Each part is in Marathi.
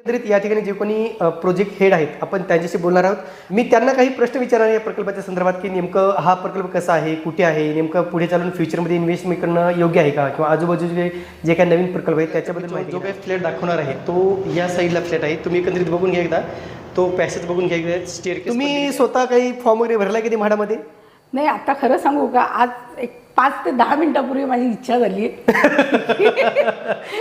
एकंदरीत या ठिकाणी जे कोणी प्रोजेक्ट हेड आहेत आपण त्यांच्याशी बोलणार आहोत. मी त्यांना काही प्रश्न विचारणार आहे या प्रकल्पाच्या संदर्भात की नेमकं हा प्रकल्प कसा आहे कुठे आहे नेमकं पुढे चालून फ्युचरमध्ये इन्व्हेस्टमेंट करणं योग्य आहे का? किंवा आजूबाजूचे जे काही नवीन प्रकल्प आहेत त्याच्याबद्दल माहिती जो काही फ्लॅट दाखवणार आहे तो या साईडला फ्लॅट आहे. तुम्ही एकंदरीत बघून घ्या एकदा. तो पॅसेज बघून घ्या एकदा स्टेअर तुम्ही स्वतः काही फॉर्म वगैरे भरला कधी म्हाडामध्ये? नाही आता खरं सांगू का? आज एक पाच ते दहा मिनिटापूर्वी माझी इच्छा झाली.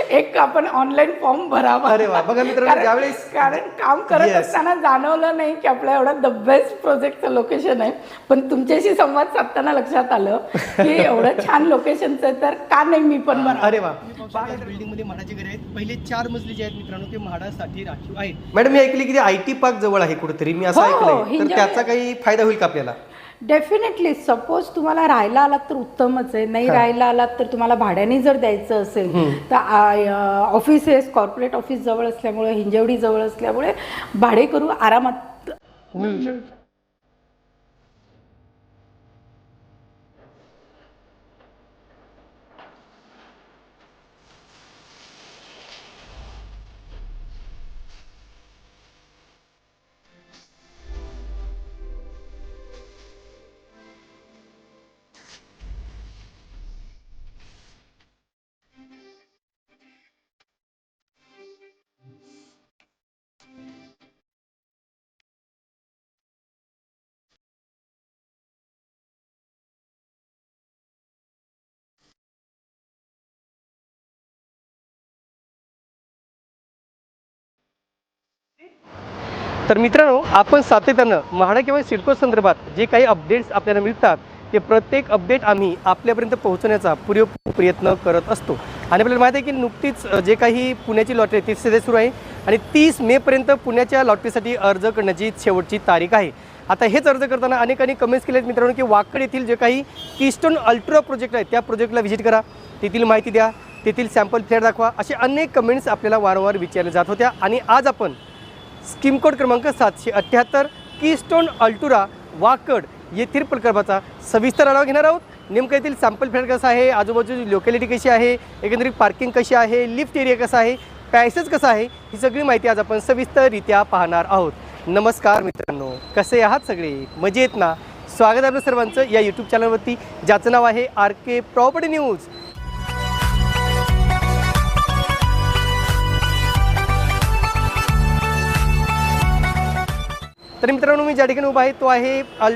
एक आपण ऑनलाईन फॉर्म भरावा. अरे वा, बघा मित्रांनो, कारण- ज्यावेळेस- कारण काम करत. असताना जाणवलं नाही की आपल्या एवढं द बेस्ट प्रोजेक्टचं लोकेशन आहे. पण तुमच्याशी संवाद साधताना लक्षात आलं की एवढं छान लोकेशनचं आहे तर का नाही मी पण अरे वा. बिल्डिंगमध्ये म्हाडाचे घरे आहेत पहिले चार मजली जे आहेत मित्रांनो ते म्हाडासाठी राखीव आहेत. मॅडम मी ऐकले की आय टी पार्क जवळ आहे कुठेतरी. मी असं हो, ऐकलंय. तर हिंजवडी- त्याचा काही फायदा होईल का आपल्याला? डेफिनेटली सपोज तुम्हाला राहायला आलात तर उत्तमच आहे. नाही राहायला आलात तर तुम्हाला भाड्याने जर द्यायचं असेल तर ऑफिसेस कॉर्पोरेट ऑफिस जवळ असल्यामुळे हिंजवडी जवळ असल्यामुळे भाडे करू आरामात तर मित्रांनो आपण सातत्यानं म्हाडा किंवा सिडको संदर्भात जे काही अपडेट्स आपल्याला मिळतात ते प्रत्येक अपडेट आम्ही आपल्यापर्यंत पोहोचवण्याचा पुरेपूर प्रयत्न करत असतो. आणि आपल्याला माहिती आहे की नुकतीच जे काही पुण्याची लॉटरी ती सध्या सुरू आहे. आणि तीस मेपर्यंत पुण्याच्या लॉटरीसाठी अर्ज करण्याची शेवटची तारीख आहे. आता हेच अर्ज करताना अनेकांनी कमेंट्स केले आहेत मित्रांनो की वाकड येथील जे काही किस्टोन अल्ट्रा प्रोजेक्ट आहे त्या प्रोजेक्टला व्हिजिट करा. तेथील माहिती द्या तेथील सॅम्पल फ्लॅट दाखवा. असे अनेक कमेंट्स आपल्याला वारंवार विचारल्या जात होत्या. आणि आज आपण स्कीम कोड क्रमांक सातशे अठ्ठ्याहत्तर कीस्टोन अल्टुरा वाकड येथील प्रकल्पाचा सविस्तर आढावा घेणार आहोत. नेमकं येथील सॅम्पल फ्लॅट कसा आहे? आजूबाजूची लोकॅलिटी कशी आहे? एकंदरीत पार्किंग कशी आहे? लिफ्ट एरिया कसा आहे? पॅसेज कसा आहे? ही सगळी माहिती आज आपण सविस्तररित्या पाहणार आहोत. नमस्कार मित्रांनो कसे आहात सगळे? मजेत ना? स्वागत आहे आपलं सर्वांचं या यूट्यूब चॅनलवरती ज्याचं नाव आहे आर के प्रॉपर्टी न्यूज तर मित्रांनो मी ज्या ठिकाणी उभा आहे तो आहे अल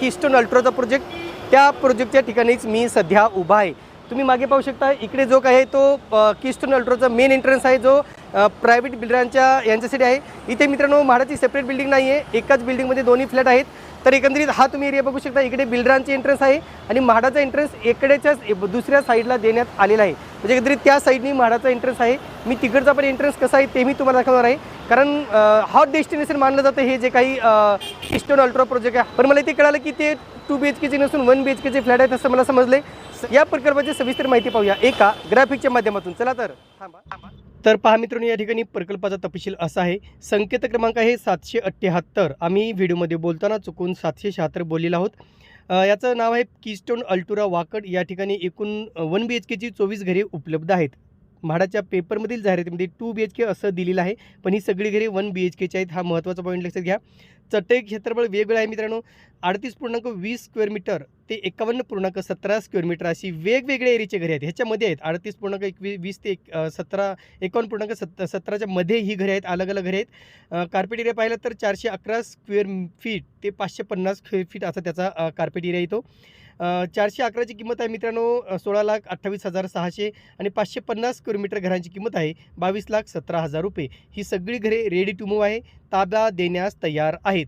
किस्टोन अल्ट्रोचा प्रोजेक्ट त्या प्रोजेक्टच्या ठिकाणीच मी सध्या उभा आहे. तुम्ही मागे पाहू शकता इकडे जो काय आहे तो किस्टोन अल्ट्रोचा मेन एंट्रन्स आहे जो प्रायव्हेट बिल्डरांच्या यांच्यासाठी आहे. इथे मित्रांनो म्हाडाची सेपरेट बिल्डिंग नाही आहे एकाच बिल्डिंगमध्ये दोन्ही फ्लॅट आहेत. तर एकंदरीत हा तुम्ही एरिया बघू शकता. इकडे बिल्डरांचे एंट्रन्स आहे आणि म्हाडाचा एंट्रन्स इकडेच्याच दुसऱ्या साईडला देण्यात आलेला आहे. म्हणजे एकंदरीत त्या साईडनी म्हाडाचा एंट्रन्स आहे. मी तिकडचा पण एंट्रन्स कसा आहे ते मी तुम्हाला दाखवणार आहे. कारण हॉट डेस्टिनेशन मानलं जातं हे जे काही इस्टोन अल्ट्रा प्रोजेक्ट आहे. पण मला इथे कळालं की ते टू बी एच केचे नसून वन बी एच केचे फ्लॅट आहेत असं मला समजले या प्रकल्पाची सविस्तर माहिती पाहूया. एका ग्राफिकच्या माध्यमातून. चला तर. थांबा. तर पहा मित्रांनो या ठिकाणी प्रकल्पाचा तपशील असा आहे. संकेत क्रमांक आहे सातशे अठ्ठ्याहत्तर. आम्ही व्हिडिओमध्ये बोलताना चुकून सातशे शहात्तर बोललेलो आहोत. याचं नाव आहे कीस्टोन अल्टुरा वाकड. या ठिकाणी एकूण वन बी एच केची चोवीस घरे उपलब्ध आहेत. म्हाडाच्या पेपरमधील जाहिरातीमध्ये टू बी एच के असं दिलेलं आहे. पण ही सगळी घरे वन बी एच केची आहेत. हा महत्त्वाचा पॉईंट लक्षात घ्या. चटई क्षेत्रफळ वेगवेगळं आहे मित्रांनो. अडतीस पूर्णांक वीस स्क्वेअर मीटर ते एकावन्न पूर्णांक सतरा स्क्वेअर मीटर अशी वेगवेगळ्या एरियाचे घरे आहेत. ह्याच्यामध्ये आहेत अडतीस पूर्णांक एकवीस वीस ते एक सतरा एकावन्न पूर्णांक सत सतराच्या मध्ये ही घरे आहेत. अलग अलग घरे आहेत. कार्पेट एरिया पाहिलं तर चारशे अकरा स्क्वेअर फीट ते पाचशे पन्नास स्क्वेअर फीट असा त्याचा कार्पेट एरिया येतो चारशे अकराची किंमत आहे मित्रांनो. सोळा लाख अठ्ठावीस हजार सहाशे आणि पाचशे पन्नास स्क्वेअर मीटर घरांची किंमत आहे. बावीस लाख सतरा हजार रुपये. ही सगळी घरे रेडी टू मूव्ह आहे. ताब्या देण्यास तयार आहेत.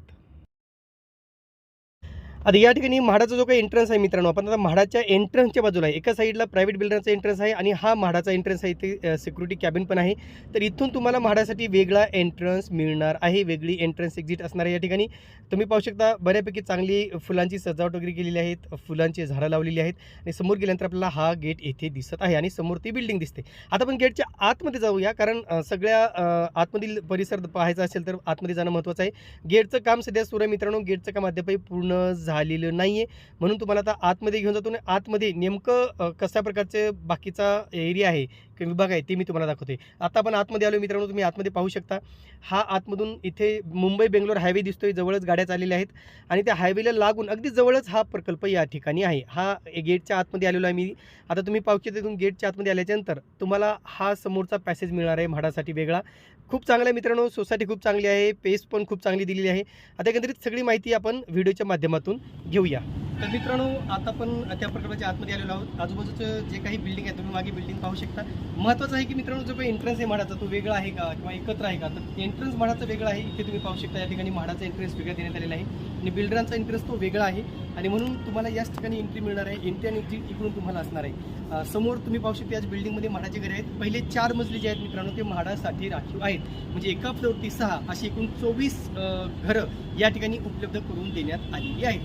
आता या ठिकाणी म्हाडाचा जो काही एंट्रन्स आहे मित्रांनो आपण आता म्हाडाच्या एंट्रन्सच्या बाजूला आहे. एका साईडला प्रायव्हेट बिल्डरचा एंट्रन्स आहे आणि हा म्हाडाचा एंट्रन्स आहे इथे सिक्युरिटी कॅबिन पण आहे. तर इथून तुम्हाला म्हाडासाठी वेगळा एंट्रन्स मिळणार आहे. वेगळी एंट्रन्स एक्झिट असणार आहे या ठिकाणी. तुम्ही पाहू शकता बऱ्यापैकी चांगली फुलांची सजावट वगैरे केलेली आहेत फुलांची झाडं लावलेली आहेत आणि समोर गेल्यानंतर आपल्याला हा गेट येथे दिसत आहे आणि समोर ती बिल्डिंग दिसते. आता आपण गेटच्या आतमध्ये जाऊया कारण सगळ्या आतमधील परिसर पाहायचा असेल तर आतमध्ये जाणं महत्त्वाचं आहे. गेटचं काम सध्या सुरू मित्रांनो गेटचं काम अद्यापही पूर्ण झालेलं नाही आहे म्हणून तुम्हाला आता आतमध्ये घेऊन जातो आणि आतमध्ये नेमकं कशा प्रकारचे बाकीचा एरिया आहे किंवा विभाग आहे ते मी तुम्हाला दाखवते. आता आपण आतमध्ये आलो मित्रांनो तुम्ही आतमध्ये पाहू शकता. हा आतमधून इथे मुंबई बेंगलोर हायवे दिसतोय जवळच गाड्या चाललेल्या आहेत आणि त्या हायवेला लागून अगदी जवळच हा प्रकल्प या ठिकाणी आहे. हा गेटच्या आतमध्ये आलेलो आहे मी. आता तुम्ही पाहू शकता तिथून गेटच्या आतमध्ये आल्याच्यानंतर तुम्हाला हा समोरचा पॅसेज मिळणार आहे. म्हाडासाठी वेगळा. खूप चांगलं आहे मित्रांनो सोसायटी खूप चांगली आहे पेस पण खूप चांगली दिलेली आहे. आता एकंदरीत सगळी माहिती आपण व्हिडिओच्या माध्यमातून घेऊया. तर मित्रांनो आता आपण त्या प्रकल्पाच्या आतमध्ये आलेलो आहोत. आजूबाजूचं जे काही बिल्डिंग आहे तुम्ही मागे बिल्डिंग पाहू शकता. महत्त्वाचं आहे की मित्रांनो जो काही एंट्रन्स आहे म्हाडाचा तो वेगळा आहे का किंवा एकत्र आहे का? तर एंट्रन्स म्हाडाचा वेगळा आहे. इथे तुम्ही पाहू शकता या ठिकाणी म्हाडाचा एंट्रन्स वेगळा देण्यात आलेला आहे. आणि बिल्डरांचा एंट्रन्स तो वेगळा आहे. आणि म्हणून तुम्हाला याच ठिकाणी एंट्री मिळणार आहे. एंट्री आणि एक्झिट इकडून तुम्हाला असणार आहे. समोर तुम्ही पाहू शकता याच बिल्डिंगमध्ये म्हाडाचे घरे आहेत. पहिले चार मजले जे आहेत मित्रांनो ते म्हाडासाठी राखीव आहेत. म्हणजे एका फ्लोअरती सहा अशी एकूण चोवीस घरं या ठिकाणी उपलब्ध करून देण्यात आलेली आहेत.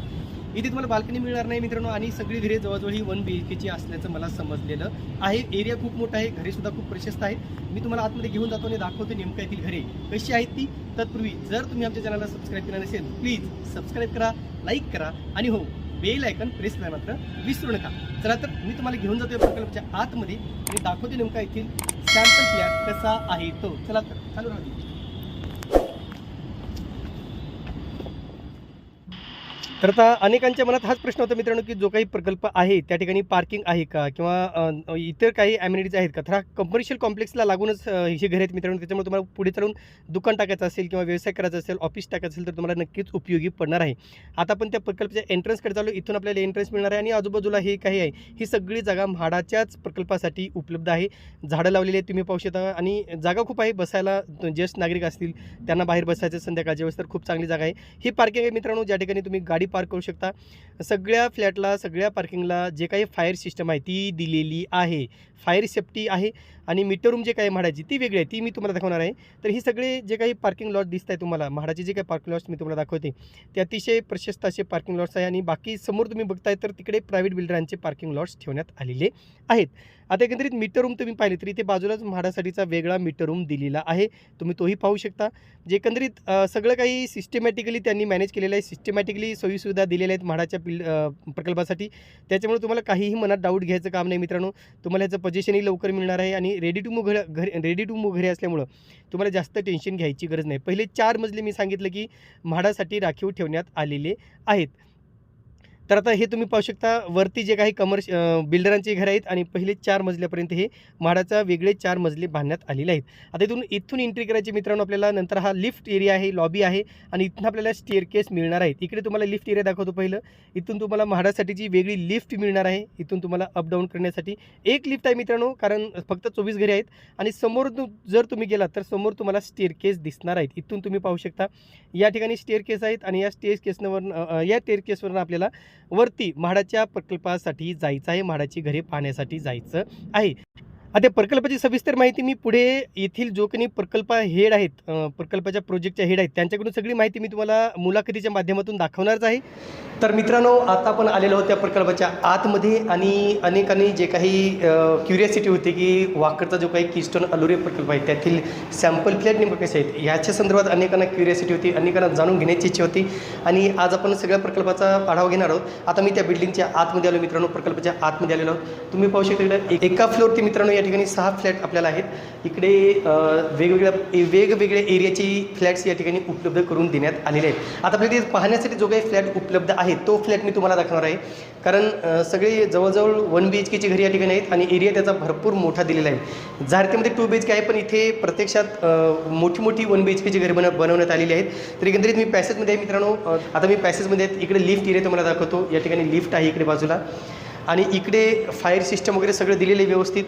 इथे तुम्हाला बाल्कनी मिळणार नाही मित्रांनो आणि सगळी घरे जवळजवळ ही वन बी एच केची असल्याचं मला समजलेलं आहे. एरिया खूप मोठा आहे घरे सुद्धा खूप प्रशस्त आहेत. मी तुम्हाला आतमध्ये घेऊन जातो आणि दाखवतो नेमकं येथील घरे कशी आहेत ती. तत्पूर्वी जर तुम्ही आमच्या चॅनलला सबस्क्राईब केलं नसेल प्लीज सबस्क्राईब करा लाईक करा आणि हो बेल आयकन प्रेस नाही मात्र विसरू नका. चला तर मी तुम्हाला घेऊन जातो या प्रकल्पाच्या आतमध्ये. मी दाखवते नेमका येथील सॅम्पल फ्लॅट कसा आहे तो. चला तर चालू राहू तर आता अनेकांच्या मनात हाच प्रश्न होता मित्रांनो की जो काही प्रकल्प आहे त्या ठिकाणी पार्किंग आहे का? किंवा इतर काही ॲम्युनिटीज आहेत का? तर हा कमर्शियल कॉम्प्लेक्सला लागूनच ही घरे आहेत मित्रांनो त्याच्यामुळे तुम्हाला पुढे चालून दुकान टाकायचं असेल किंवा व्यवसाय करायचा असेल ऑफिस टाकायचं असेल तर तुम्हाला नक्कीच उपयोगी पडणार आहे. आता आपण त्या प्रकल्पाच्या एंट्रन्सकडे चालू इथून आपल्याला एंट्रन्स मिळणार आहे आणि आजूबाजूला हे काही आहे. ही सगळी जागा म्हाडाच्याच प्रकल्पासाठी उपलब्ध आहे. झाडं लावलेली आहेत तुम्ही पाहू शकता. आणि जागा खूप आहे बसायला ज्येष्ठ नागरिक असतील त्यांना बाहेर बसायचं संध्याकाळच्या वेळेस तर खूप चांगली जागा आहे. ही पार्किंग आहे मित्रांनो ज्या ठिकाणी तुम्ही गाडी पार्क करू शकता. सगळ्या फ्लॅटला सगळ्या पार्किंगला जे काही फायर सिस्टम आहे ती दिलेली आहे. फायर सेफ्टी आहे. आणि मीटर रूम जे काही म्हाडाची ती वेगळी आहे ती मी तुम्हाला दाखवणार आहे. तर ही सगळे जे काही पार्किंग लॉट दिसत आहे तुम्हाला म्हाडाचे जे काही पार्किंग लॉट्स मी तुम्हाला दाखवते ते अतिशय प्रशस्त असे पार्किंग लॉट्स आहे आणि बाकी समोर तुम्ही बघताय तर तिकडे प्रायव्हेट बिल्डरांचे पार्किंग लॉट्स ठेवण्यात आलेले आहेत. आता एकंदरीत मीटर रूम तुम्ही पाहिले तरी इथे बाजूलाच म्हाडासाठीचा वेगळा मीटर रूम दिलेला आहे. तुम्ही तोही पाहू शकता. जे एकंदरीत सगळं काही सिस्टमॅटिकली त्यांनी मॅनेज केलेलं आहे सिस्टमॅटिकली सोयीसुविधा दिलेल्या आहेत म्हाडाच्या बिल प्रकल्पासाठी. त्याच्यामुळे तुम्हाला काहीही मनात डाऊट घ्यायचं काम नाही मित्रांनो. तुम्हाला याचं पजेशनही लवकर मिळणार आहे आणि रेडी टू मूव्ह घर रेडी टू मूव्ह घरी असल्यामुळं तुम्हाला जास्त टेन्शन घ्यायची गरज नाही. पहिले चार मजले मी सांगितलं की म्हाडासाठी राखीव ठेवण्यात आलेले आहेत. तर आता हे तुम्ही पाहू शकता वरती जे काही कमर्श बिल्डरांचे घरं आहेत आणि पहिले चार मजल्यापर्यंत हे म्हाडाचा वेगळे चार मजले बांधण्यात आलेले आहेत. आता इथून इथून एंट्री करायची मित्रांनो आपल्याला नंतर हा लिफ्ट एरिया आहे लॉबी आहे आणि इथून आपल्याला स्टेअर केस मिळणार आहेत इकडे तुम्हाला लिफ्ट एरिया दाखवतो पहिलं. इथून तुम्हाला म्हाडासाठीची वेगळी लिफ्ट मिळणार आहे. इथून तुम्हाला अप डाऊन करण्यासाठी एक लिफ्ट आहे मित्रांनो कारण फक्त चोवीस घरे आहेत आणि समोर जर तुम्ही गेलात तर समोर तुम्हाला स्टेअर केस दिसणार आहेत. इथून तुम्ही पाहू शकता या ठिकाणी स्टेअर केस आहेत आणि या स्टेअर केसवर या स्टेअर केसवरनं आपल्याला वरती म्हाडाच्या प्रकल्पासाठी जायचं आहे म्हाडाची घरे पाहण्यासाठी जायचं आहे. आता प्रकल्पाची सविस्तर माहिती मी पुढे येथील जो काही प्रकल्प हेड आहेत प्रकल्पाच्या प्रोजेक्टच्या हेड आहेत त्यांच्याकडून सगळी माहिती मी तुम्हाला मुलाखतीच्या माध्यमातून दाखवणारच आहे. तर मित्रांनो आता आपण आलेलो आहोत त्या प्रकल्पाच्या आतमध्ये आणि अनेकांनी जे काही क्युरियासिटी होती की वाकडचा जो काही किस्टोन अलोरे प्रकल्प आहे त्यातील सॅम्पल फ्लॅट नेमकं कसे आहेत ह्याच्या संदर्भात अनेकांना क्युरियासिटी होती अनेकांना जाणून घेण्याची इच्छा होती आणि आज आपण सगळ्या प्रकल्पाचा आढावा घेणार आहोत. आता मी त्या बिल्डिंगच्या आतमध्ये आलो मित्रांनो प्रकल्पाच्या आतमध्ये आलेलो आहोत. तुम्ही पाहू शकता एक- एका फ्लोरती मित्रांनो या ठिकाणी सहा फ्लॅट आपल्याला आहेत. इकडे वेगवेगळ्या वेगवेगळ्या एरियाची फ्लॅट्स या ठिकाणी उपलब्ध करून देण्यात आलेले आहेत. आता आपल्याला पाहण्यासाठी जो काही फ्लॅट उपलब्ध आहे तो फ्लॅट मी तुम्हाला दाखवणार आहे. कारण सगळे जवळजवळ वन बी एच केची घरी या ठिकाणी आहेत आणि एरिया त्याचा भरपूर मोठा दिलेला आहे. झारतीमध्ये टू बी एच के आहे पण इथे प्रत्यक्षात मोठी मोठी वन बी एच केची घरी बनव बनवण्यात आलेली आहेत. तर एकंदरीत मी पॅसेजमध्ये आहे मित्रांनो आता मी पॅसेजमध्ये आहेत. इकडे लिफ्ट एरिया तुम्हाला दाखवतो. या ठिकाणी लिफ्ट आहे इकडे बाजूला. आणि इकडे फायर सिस्टम वगैरे सगळं दिलेलं आहे व्यवस्थित.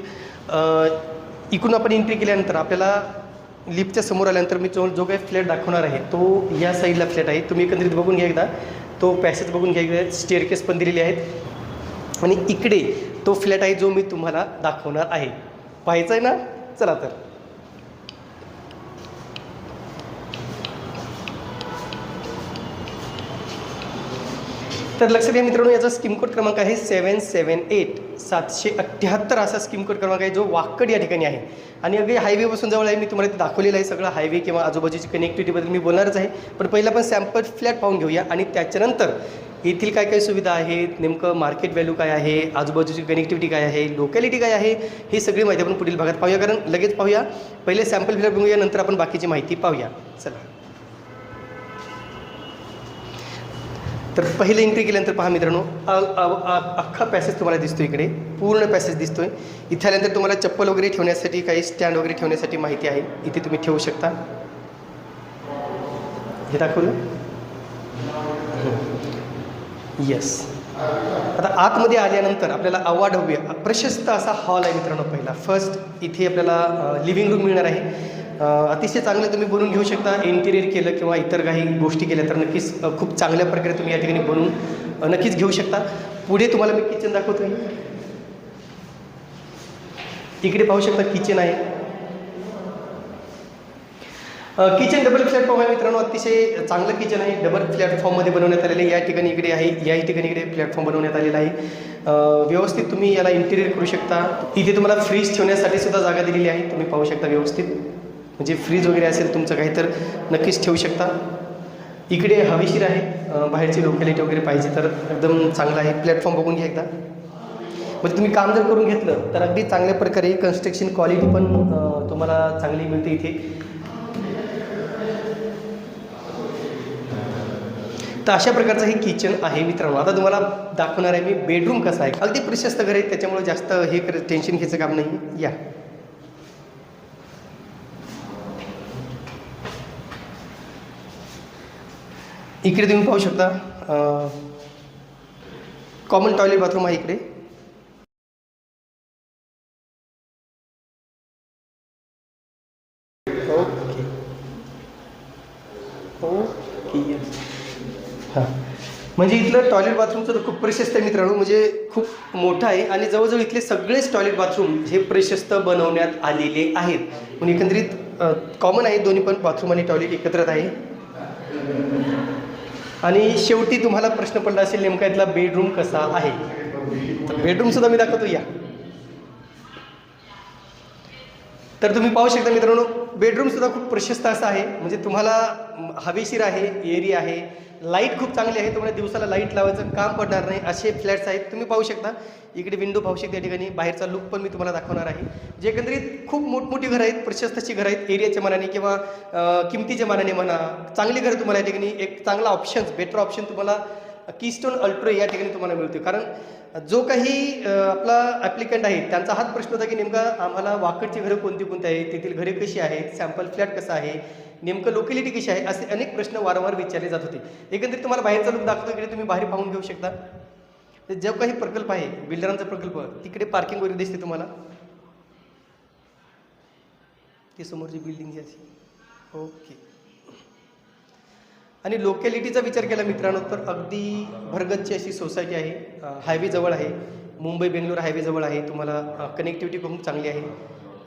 इकडून आपण एंट्री केल्यानंतर आपल्याला लिफ्टच्या समोर आल्यानंतर मी जो जो काही फ्लॅट दाखवणार आहे तो या साईडला फ्लॅट आहे. तुम्ही एकंदरीत बघून घ्या एकदा. तो पॅसेज बघून घ्या एकदा. स्टेअरकेस पण दिलेले आहेत. आणि इकडे तो फ्लॅट आहे जो मी तुम्हाला दाखवणार आहे. पाहायचा आहे ना? चला तर. तर लक्षात घ्या मित्रांनो याचा स्कीम कोड क्रमांक आहे सेवन सेवन एट सातशे अठ्ठ्याहत्तर असा स्कीम कोड क्रमांक आहे जो वाकड या ठिकाणी आहे. आणि अगदी हायवेपासून जवळ आहे मी तुम्हाला ते दाखवलेलं आहे सगळं. हायवे किंवा आजूबाजूची कनेक्टिव्हिटीबद्दल मी बोलणारच आहे. पण पहिला आपण सॅम्पल फ्लॅट पाहून घेऊया. आणि त्याच्यानंतर येथील काय काय सुविधा आहेत नेमकं मार्केट व्हॅल्यू काय आहे आजूबाजूची कनेक्टिव्हिटी काय आहे लोकॅलिटी काय आहे ही सगळी माहिती आपण पुढील भागात पाहूया. कारण लगेच पाहूया. पहिले सॅम्पल फिलअप बघूया नंतर आपण बाकीची माहिती पाहूया. चला. तर पहिले एंट्री केल्यानंतर पहा मित्रांनो अख्खा पॅसेज तुम्हाला दिसतो इकडे पूर्ण पॅसेज दिसतोय. इथे आल्यानंतर तुम्हाला चप्पल वगैरे ठेवण्यासाठी काही स्टँड वगैरे ठेवण्यासाठी माहिती आहे इथे तुम्ही ठेवू शकता. हे दाखवलं? येस आता आतमध्ये आल्यानंतर आपल्याला अवाढव्य प्रशस्त असा हॉल आहे मित्रांनो पहिला. फर्स्ट इथे आपल्याला लिव्हिंग रूम मिळणार आहे. अतिशय चांगलं तुम्ही बनवून घेऊ शकता. इंटिरियर केलं किंवा इतर काही गोष्टी केल्या तर नक्कीच खूप चांगल्या प्रकारे तुम्ही या ठिकाणी बनवून नक्कीच घेऊ शकता. पुढे तुम्हाला मी किचन दाखवतो. इकडे पाहू शकता किचन आहे. किचन डबल प्लॅटफॉर्म आहे मित्रांनो. अतिशय चांगलं किचन आहे. डबल प्लॅटफॉर्ममध्ये बनवण्यात आलेलं आहे. या ठिकाणी इकडे आहे. या ठिकाणी इकडे प्लॅटफॉर्म बनवण्यात आलेला आहे. व्यवस्थित तुम्ही याला इंटिरियर करू शकता. इथे तुम्हाला फ्रीज ठेवण्यासाठी सुद्धा जागा दिलेली आहे. तुम्ही पाहू शकता व्यवस्थित. म्हणजे फ्रीज वगैरे असेल तुमचं काही तर नक्कीच ठेवू शकता. इकडे हवेशीर आहे बाहेरची लोकॅलिटी वगैरे पाहिजे तर एकदम चांगलं आहे. प्लॅटफॉर्म बघून घ्या एकदा. म्हणजे तुम्ही काम जर करून घेतलं तर अगदी चांगल्या प्रकारे कन्स्ट्रक्शन क्वालिटी पण तुम्हाला चांगली मिळते इथे. तर अशा प्रकारचं हे किचन आहे मित्रांनो. आता तुम्हाला दाखवणार आहे मी बेडरूम कसा आहे. अगदी प्रशस्त घर आहे त्याच्यामुळे जास्त हे कर टेन्शन घ्यायचं काम नाही. या. इकडे तुम्ही पाहू शकता कॉमन टॉयलेट बाथरूम आहे इकडे. ओके ओके हां. म्हणजे इथलं टॉयलेट बाथरूमचं तर खूप प्रशस्त आहे मित्रांनो म्हणजे खूप मोठं आहे आणि जवळजवळ इथले सगळेच टॉयलेट बाथरूम हे प्रशस्त बनवण्यात आलेले आहेत. पण एकंदरीत कॉमन आहे दोन्ही पण बाथरूम आणि टॉयलेट एकत्रच आहे. आणि शेवटी तुम्हाला प्रश्न पडला असेल नेमका इथला बेडरूम कसा आहे? तर बेडरूमसुद्धा मी दाखवतो या. तर तुम्ही पाहू शकता मित्रांनो बेडरूमसुद्धा खूप प्रशस्त असा आहे. म्हणजे तुम्हाला हवेशीर आहे एरी आहे लाइट खूप चांगली आहे तुम्हाला दिवसाला लाइट लावायचं काम पडणार नाही. असे फ्लॅट्स आहेत तुम्ही पाहू शकता. इकडे विंडो पाहू शकता या ठिकाणी. बाहेरचा लुक पण मी तुम्हाला दाखवणार आहे. जे एकंदरीत खूप मोठमोठी घरं आहेत प्रशस्त अशी घरं आहेत एरियाच्या मानाने किंवा किमतीच्या मानाने म्हणा चांगली घरं तुम्हाला या ठिकाणी एक चांगला ऑप्शन्स बेटर ऑप्शन तुम्हाला कीस्टोन अल्ट्रो या ठिकाणी तुम्हाला मिळतो कारण जो काही आपला ॲप्लिकंट आहे त्यांचा हाच प्रश्न होता की नेमका आम्हाला वाकडची घरं कोणती कोणती आहेत तेथील घरे कशी आहेत सॅम्पल फ्लॅट कसा आहे नेमकं लोकॅलिटी कशी आहे असे अनेक प्रश्न वारंवार विचारले जात होते. एकंदरीत तुम्हाला बाहेरचा लुक दाखवतो की तुम्ही बाहेर पाहून घेऊ शकता. तर जो काही प्रकल्प आहे बिल्डरांचा प्रकल्प तिकडे पार्किंग वगैरे दिसते तुम्हाला. ती समोरची बिल्डिंग जी अशी ओके. आणि लोकॅलिटीचा विचार केला मित्रांनो तर अगदी भरगतची अशी सोसायटी आहे. हायवेजवळ आहे. मुंबई बेंगलोर हायवेजवळ आहे. तुम्हाला कनेक्टिव्हिटी खूप चांगली आहे.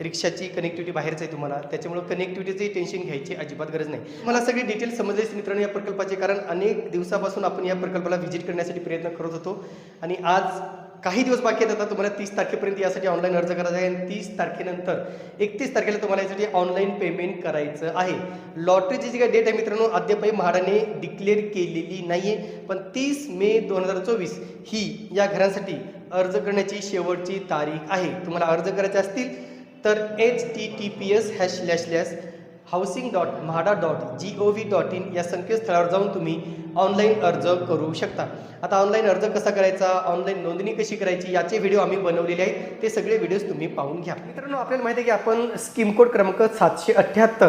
रिक्षाची कनेक्टिव्हिटी बाहेरच आहे तुम्हाला. त्याच्यामुळं कनेक्टिव्हिटीचंही टेन्शन घ्यायची अजिबात गरज नाही. मला सगळी डिटेल्स समजलेच मित्रांनो या प्रकल्पाचे कारण अनेक दिवसापासून आपण या प्रकल्पाला व्हिजिट करण्यासाठी प्रयत्न करत होतो. आणि आज काही दिवस बाकी आहेत आता तुम्हाला तीस तारखेपर्यंत यासाठी ऑनलाईन अर्ज करायचा आहे. आणि तीस तारखेनंतर एकतीस तारखेला तुम्हाला यासाठी ऑनलाईन पेमेंट करायचं आहे. लॉटरीची जी काही डेट आहे मित्रांनो अद्यापही म्हाडाने डिक्लेअर केलेली नाही आहे पण तीस मे दोन हजार चोवीस ही या घरांसाठी अर्ज करण्याची शेवटची तारीख आहे. तुम्हाला अर्ज करायचे असतील तर H T T P S hash slash slash housing dot MHADA dot G O V dot in या संकेतस्थळावर जाऊन तुम्ही ऑनलाईन अर्ज करू शकता. आता ऑनलाईन अर्ज कसा करायचा ऑनलाईन नोंदणी कशी करायची याचे व्हिडिओ आम्ही बनवलेले आहेत. ते सगळे व्हिडिओज तुम्ही पाहून घ्या. मित्रांनो आपल्याला माहिती आहे की आपण स्कीम कोड क्रमांक सातशे अठ्ठ्याहत्तर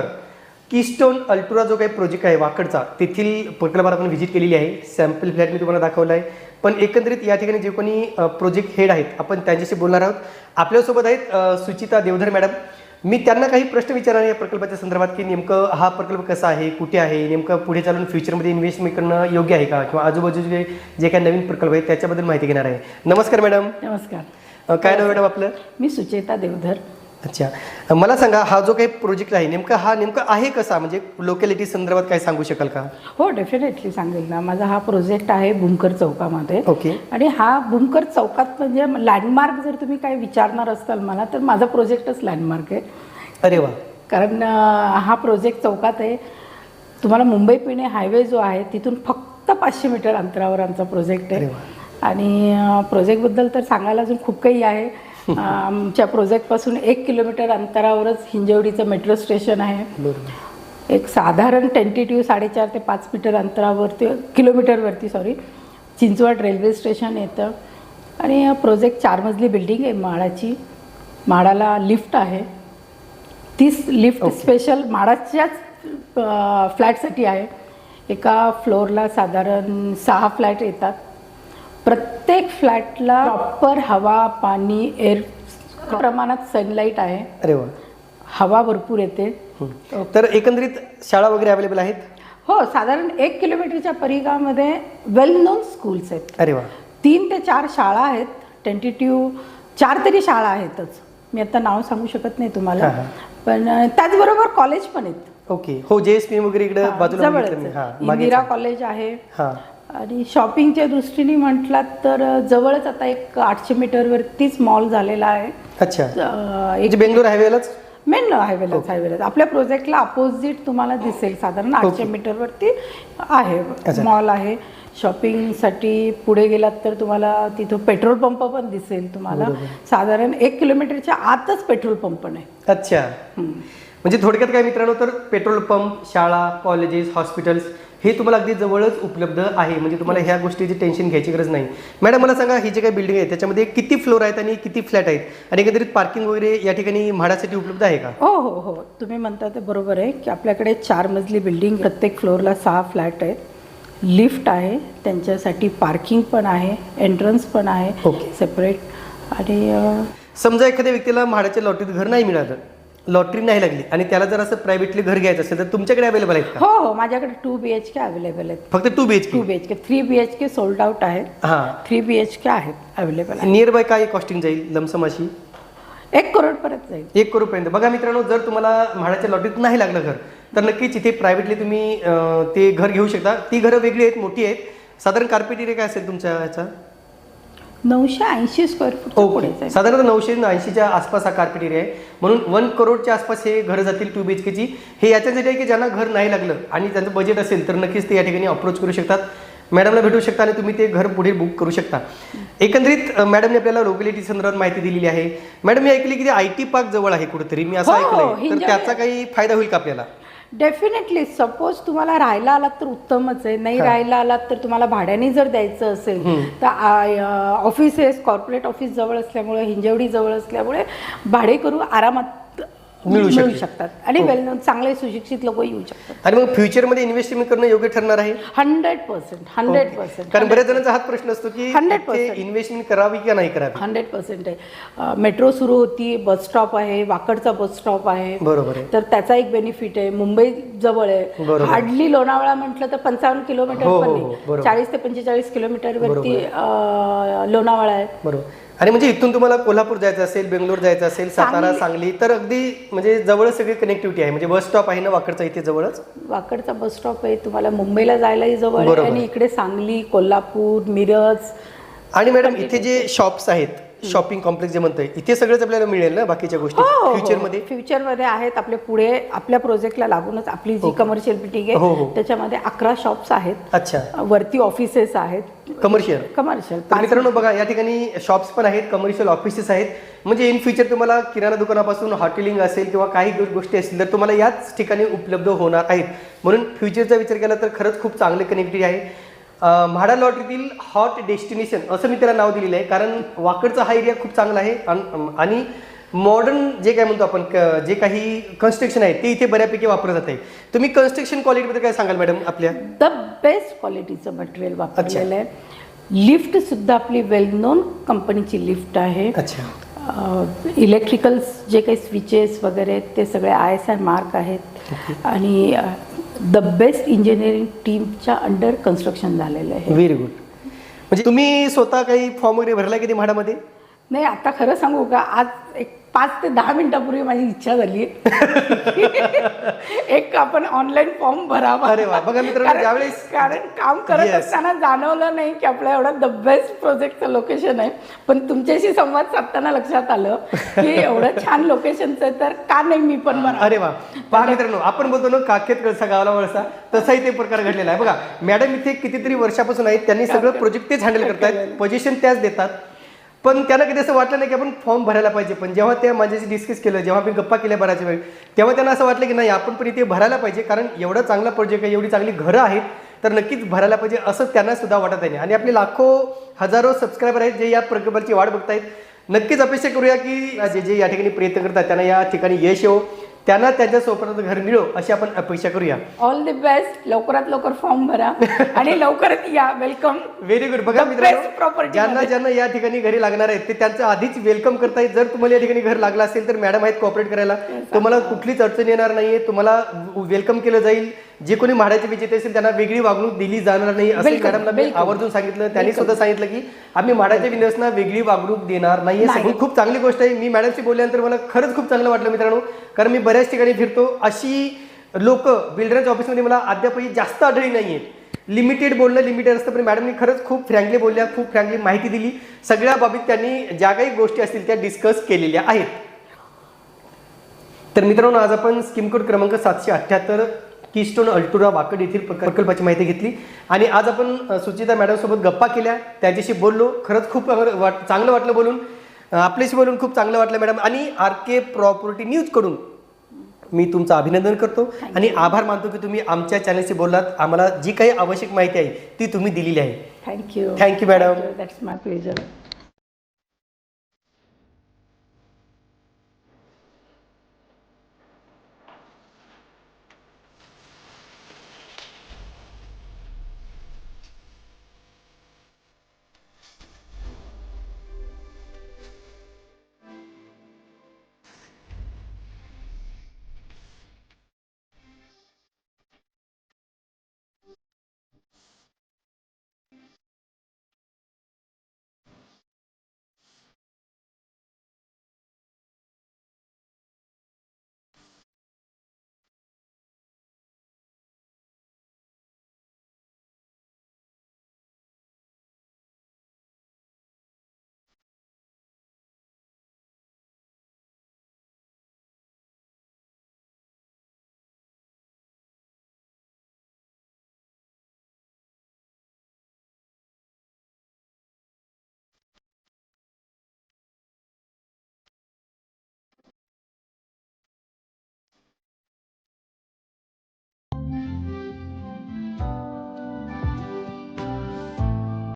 कीस्टोन अल्टुरा जो काही प्रोजेक्ट आहे वाकडचा तेथील प्रकल्पात आपण व्हिजिट केलेली आहे. सॅम्पल फ्लॅट मी तुम्हाला दाखवला आहे पण एकंदरीत या ठिकाणी जे कोणी प्रोजेक्ट हेड आहेत आपण त्यांच्याशी बोलणार आहोत. आपल्यासोबत आहेत सुचिता देवधर मॅडम. मी त्यांना काही प्रश्न विचारणार आहे या प्रकल्पाच्या संदर्भात की नेमकं हा प्रकल्प कसा आहे कुठे आहे नेमकं पुढे चालून फ्युचरमध्ये इन्व्हेस्टमेंट करणं योग्य आहे का? किंवा आजूबाजूचे जे काही नवीन प्रकल्प आहेत त्याच्याबद्दल माहिती घेणार आहे. नमस्कार मॅडम. नमस्कार. काय नाव मॅडम आपलं? मी सुचेता देवधर. अच्छा. मला सांगा हा जो काही प्रोजेक्ट आहे नेमका हा नेमका आहे कसा? म्हणजे लोकॅलिटी संदर्भात काय सांगू शकाल का? हो डेफिनेटली सांगेल ना. माझा हा प्रोजेक्ट आहे भूमकर चौकामध्ये. ओके. आणि हा भूमकर चौकात म्हणजे लँडमार्क जर तुम्ही काही विचारणार असाल मला तर माझा प्रोजेक्टच लँडमार्क आहे. अरे वा. कारण हा प्रोजेक्ट चौकात आहे. तुम्हाला मुंबई पुणे हायवे जो आहे तिथून फक्त पाचशे मीटर अंतरावर आमचा प्रोजेक्ट अरे आहे वा. आणि प्रोजेक्टबद्दल तर सांगायला अजून खूप काही आहे. आमच्या प्रोजेक्टपासून एक किलोमीटर अंतरावरच हिंजवडीचं मेट्रो स्टेशन आहे. एक साधारण टेंटेटिव्ह साडेचार ते पाच मीटर अंतरावरती किलोमीटरवरती सॉरी चिंचवड रेल्वे स्टेशन येतं. आणि प्रोजेक्ट चार मजली बिल्डिंग आहे माडाची. माडाला लिफ्ट आहे. तीच लिफ्ट स्पेशल माडाच्याच फ्लॅटसाठी आहे. एका फ्लोअरला साधारण सहा फ्लॅट येतात. प्रत्येक फ्लॅटला प्रॉपर हवा पाणी एअर प्रमाणात सनलाईट आहे. अरे वा. हवा भरपूर येते. तर एकंदरीत शाळा वगैरे अवेलेबल आहेत? हो साधारण एक किलोमीटरच्या परिघामध्ये वेल नोन स्कूल्स आहेत. अरे वा. तीन ते चार शाळा आहेत. टेंटेटिव्ह चार तरी शाळा आहेतच. मी आता नाव सांगू शकत नाही तुम्हाला. हा, हा. पण अं, त्याचबरोबर कॉलेज पण आहेत. ओके. हो जे एस पी वगैरे इकडे बाजूला जवळच बघितलं मी. आहे. मागे इंदिरा कॉलेज आहे. हा. आणि शॉपिंगच्या दृष्टीने म्हटलात तर जवळच आता एक आठशे मीटरवरतीच मॉल झालेला आहे. अच्छा. एक म्हणजे बेंगलोर हायवेलाच मेन हायवेलाच हायवेलाच आपल्या प्रोजेक्टला अपोजिट तुम्हाला दिसेल साधारण आठशे मीटरवरती आहे. मॉल आहे. शॉपिंगसाठी पुढे गेलात तर तुम्हाला तिथं पेट्रोल पंप पण दिसेल तुम्हाला. साधारण एक किलोमीटरच्या आतच पेट्रोल पंप पण आहे. अच्छा. म्हणजे थोडक्यात काय मित्रांनो तर पेट्रोल पंप शाळा कॉलेजेस हॉस्पिटल्स हे तुम्हाला अगदी जवळच उपलब्ध आहे. म्हणजे तुम्हाला ह्या गोष्टीची टेन्शन घ्यायची गरज नाही. मॅडम मला सांगा ही जे काही बिल्डिंग आहे त्याच्यामध्ये किती फ्लोर आहेत आणि किती फ्लॅट आहेत? आणि एकंदरीत पार्किंग वगैरे या ठिकाणी म्हाडासाठी उपलब्ध आहे का? हो हो हो. तुम्ही म्हणता ते बरोबर आहे की आपल्याकडे चार मजली बिल्डिंग प्रत्येक फ्लोअरला सहा फ्लॅट आहेत. लिफ्ट आहे त्यांच्यासाठी पार्किंग पण आहे एंट्रन्स पण आहे Okay. सेपरेट आणि समजा एखाद्या व्यक्तीला म्हाडाच्या लॉटरीत घर नाही मिळालं लॉटरी नाही लागली आणि त्याला जर असं प्रायव्हेटली घर घ्यायचं असेल तर तुमच्याकडे अवेलेबल आहेत का? हो हो माझ्याकडे two B H K available आहेत. फक्त two B H two B H K three B H K sold out आहेत. हां. थ्री बी एच के आहेत अवेलेबल आहे नियर बाय काय कॉस्टिंग जाईल लमसम अशी एक करोडपर्यंत जाईल. एक करोडपर्यंत बघा मित्रांनो जर तुम्हाला म्हाडाच्या लॉटरीत नाही लागलं घर तर नक्कीच इथे प्रायव्हेटली तुम्ही अं, ते घर घेऊ शकता. ती घरं वेगळी आहेत मोठी आहेत. साधारण कार्पेट एरिया काय असेल तुमच्या ह्याचा? नऊशे ऐंशी स्क्वेअर फूट ओके साधारणतः नऊशे ऐंशीच्या आसपास हा कार्पेट एरिया आहे. म्हणून वन करोडच्या आसपास हे घरं जातील टू बी एच केची हे याच्यासाठी आहे की ज्यांना घर नाही लागलं आणि त्यांचं बजेट असेल तर नक्कीच ते या ठिकाणी अप्रोच करू शकतात. मॅडमला भेटू शकता आणि तुम्ही ते घर पुढे बुक करू शकता. एकंदरीत मॅडमने आपल्याला लोकॅलिटी संदर्भात माहिती दिलेली आहे. मॅडम मी ऐकली की आय टी पार्क जवळ आहे कुठेतरी. मी असं हो, ऐकलंय. तर त्याचा काही फायदा होईल का आपल्याला? डेफिनेटली सपोज तुम्हाला राहायला आलात तर उत्तमच आहे. नाही राहायला आलात तर तुम्हाला भाड्याने जर द्यायचं असेल तर ऑफिसेस कॉर्पोरेट ऑफिस जवळ असल्यामुळे हिंजवडी जवळ असल्यामुळे भाडे करू आरामात मिळू मिळू शकते. शकतात. आणि वेल चांगले सुशिक्षित लोक येऊ शकतात. आणि मग फ्युचरमध्ये इन्व्हेस्टमेंट करणं योग्य ठरणार आहे? Hundred percent hundred percent. कारण बऱ्याच जणांचा हाच प्रश्न असतो की 100% इन्व्हेस्टमेंट करावी की नाही करावी? हंड्रेड पर्सेंट आहे. मेट्रो सुरू होती बस स्टॉप आहे वाकडचा बस स्टॉप आहे. बरोबर आहे. तर त्याचा एक बेनिफिट आहे. मुंबई जवळ आहे. बरोबर. हार्डली लोणावळा म्हटलं तर पंचावन्न किलोमीटर हो, पण हो, हो, नाही बरोबर. चाळीस ते पंचेचाळीस किलोमीटर वरती अं, लोणावळा आहे. बरोबर. आणि म्हणजे इथून तुम्हाला कोल्हापूर जायचं असेल बेंगलोर जायचं असेल सातारा सांगली तर अगदी म्हणजे जवळच सगळी कनेक्टिव्हिटी आहे. म्हणजे बस स्टॉप आहे ना वाकडचा इथे जवळच? वाकडचा बस स्टॉप आहे. तुम्हाला मुंबईला जायलाही जवळ आहे. आणि इकडे सांगली कोल्हापूर मिरज. आणि मॅडम इथे जे शॉप्स आहेत शॉपिंग कॉम्प्लेक्स जे म्हणतोय इथे सगळंच आपल्याला मिळेल ना बाकीच्या गोष्टी? हो, फ्युचरमध्ये? फ्युचरमध्ये आहेत आपले पुढे आपल्या प्रोजेक्टला लागूनच आपली जी कमर्शियल बिल्डिंग हो, हो. आहे त्याच्यामध्ये अकरा शॉप्स आहेत. अच्छा. वरती ऑफिसेस आहेत. कमर्शियल कमर्शियल तर मित्रांनो बघा या ठिकाणी शॉप्स पण आहेत कमर्शियल ऑफिसेस आहेत. म्हणजे इन फ्युचर तुम्हाला किराणा दुकानापासून हॉटेलिंग असेल किंवा काही गोष्टी असतील तर तुम्हाला याच ठिकाणी उपलब्ध होणार आहेत. म्हणून फ्युचरचा विचार केला तर खरंच खूप चांगले कनेक्टिव्हिटी आहे. म्हाडा लॉटरीतील हॉट डेस्टिनेशन असं मी त्याला नाव दिलेलं आहे कारण वाकडचा हा एरिया खूप चांगला आहे अन- आणि मॉडर्न जे काय म्हणतो आपण क- जे काही कन्स्ट्रक्शन आहे ते इथे बऱ्यापैकी वापरलं जात आहे. तुम्ही कन्स्ट्रक्शन क्वालिटीबद्दल काय सांगाल मॅडम आपल्या? द बेस्ट क्वालिटीचं मटेरियल वापरलेलं आहे. लिफ्ट सुद्धा आपली वेल नोन कंपनीची लिफ्ट आहे. अच्छा. इलेक्ट्रिकल्स जे काही स्विचेस वगैरे आहेत ते सगळे आय एस आय मार्क आहेत. आणि द बेस्ट इंजिनिअरिंग टीमच्या अंडर कन्स्ट्रक्शन झालेलं आहे. व्हेरी गुड म्हणजे तुम्ही स्वतः काही फॉर्म वगैरे भरला की ते म्हाडामध्ये? नाही आता खरं सांगू का? आज एक पाच ते दहा मिनिटापूर्वी माझी इच्छा झाली. एक आपण ऑनलाईन फॉर्म भरावा. अरे बघा मित्रांनो, कारण- काम करत. असताना जाणवलं नाही की आपल्या एवढं द बेस्ट प्रोजेक्टचं लोकेशन आहे. पण तुमच्याशी संवाद साधताना लक्षात आलं की एवढं छान लोकेशनचं आहे तर का नाही मी पण अरे वा. पहा मित्रांनो आपण बोलतो ना काखेत कळसा गावाला वळसा. तसाही ते प्रकार घडलेला आहे. बघा मॅडम इथे कितीतरी वर्षापासून आहेत त्यांनी सगळं प्रोजेक्ट तेच हँडल करतायत. पोझिशन त्याच देतात. पण त्यांना कधी असं वाटलं नाही की आपण फॉर्म भरायला पाहिजे. पण जेव्हा त्या माझ्याशी डिस्कस केलं जेव्हा मी गप्पा केल्या बऱ्याच वेळ तेव्हा त्यांना असं वाटलं की नाही आपण पण इथे भरायला पाहिजे. कारण एवढा चांगला प्रोजेक्ट आहे एवढी चांगली घरं आहेत तर नक्कीच भरायला पाहिजे असं त्यांना सुद्धा वाटत आहे आणि आपले लाखो हजारो सबस्क्रायबर आहेत जे या प्रकल्पाची वाट बघतायत. नक्कीच अपेक्षा करूया की जे जे या ठिकाणी प्रयत्न करतात त्यांना या ठिकाणी यश येऊ त्यांना त्यांच्या स्वप्नाचं घर मिळो अशी आपण अपेक्षा करूया. ऑल द बेस्ट लवकरात लवकर फॉर्म भरा आणि लवकरच या. वेलकम व्हेरी गुड बघा मित्रांनो ज्यांना ज्यांना या ठिकाणी घरी लागणार आहेत ते त्यांचं आधीच वेलकम करतायत. जर तुम्हाला या ठिकाणी घर लागलं असेल तर मॅडम आहेत कॉपरेट करायला. तुम्हाला कुठलीच अडचण येणार नाहीये. तुम्हाला वेलकम केलं जाईल. जे कोणी म्हाडाचे विजेते असेल त्यांना वेगळी वागणूक दिली जाणार नाही असं बिलकुल, मॅडमला मी बिलकुल. आवर्जून सांगितलं. त्यांनी सुद्धा सांगितलं की आम्ही म्हाडाच्या विनर्सना वेगळी वागणूक देणार नाही. सगळं खूप चांगली गोष्ट आहे. मी मॅडमशी बोलल्यानंतर मला खरंच खूप चांगलं वाटलं मित्रांनो. कारण मी बऱ्याच ठिकाणी फिरतो. अशी लोक बिल्डरच्या ऑफिसमध्ये मला अद्यापही जास्त आढळली नाहीये लिमिटेड बोलणं लिमिटेड असतं पण मॅडमनी खरंच खूप फ्रँकली बोलल्या खूप फ्रँकली माहिती दिली. सगळ्या बाबतीत त्यांनी ज्या काही गोष्टी असतील त्या डिस्कस केलेल्या आहेत. तर मित्रांनो आज आपण स्कीम कोड क्रमांक सातशे अठ्ठ्याहत्तर किस्टोन अल्टुरा वाकड येथील प्रक- प्रकल्पाची माहिती घेतली. आणि आज आपण सुचिता मॅडम सोबत गप्पा केल्या. त्यांच्याशी बोललो. खरंच खूप वाट चांगलं वाटलं बोलून. आपल्याशी बोलून खूप चांगलं वाटलं मॅडम आणि आर के प्रॉपर्टी न्यूजकडून मी तुमचं अभिनंदन करतो. आणि आभार मानतो की तुम्ही आमच्या चॅनलशी बोललात. आम्हाला जी काही आवश्यक माहिती आहे ती तुम्ही दिलेली आहे. Thank you you, madam. That's my pleasure